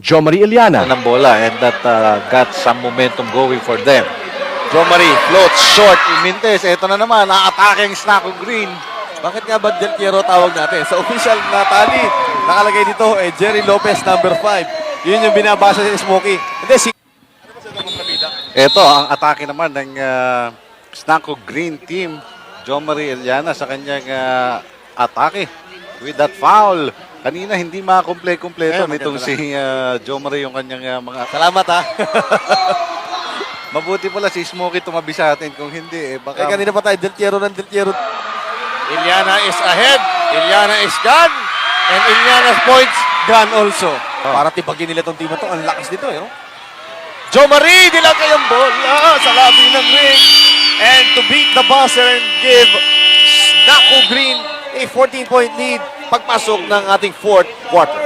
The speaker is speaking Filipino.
Jo Marie Iliana. ng bola and that uh, got some momentum going for them. Joe Marie floats short. Mintes, eto na naman, na-atake ang Snacko Green. Bakit nga ba Del Piero tawag natin? Sa official na tali, nakalagay dito, eh, Jerry Lopez number 5. Yun yung binabasa ni Smokey. Hindi, si... Ito ang atake naman ng uh, Snacko Green team. Joe Marie Eliana sa kanyang uh, atake with that foul. Kanina hindi makakomple-kompleto Eh, nitong si uh, Joe Marie yung kanyang uh, mga... Salamat ha. Mabuti pala si Smokey tumabi sa atin. Kung hindi, eh eh, baka... kanina pa tayo, Del Piero ng Del Piero. Iliana is ahead. Iliana is gone. And Iliana's points gone also. Para tibagin nila tong team to. Ang lakas nito eh. Oh. Joe Marie, dilang kayong bola sa labi ng ring. And to beat the buzzer and give Snacko Green a 14-point lead pagpasok ng ating fourth quarter.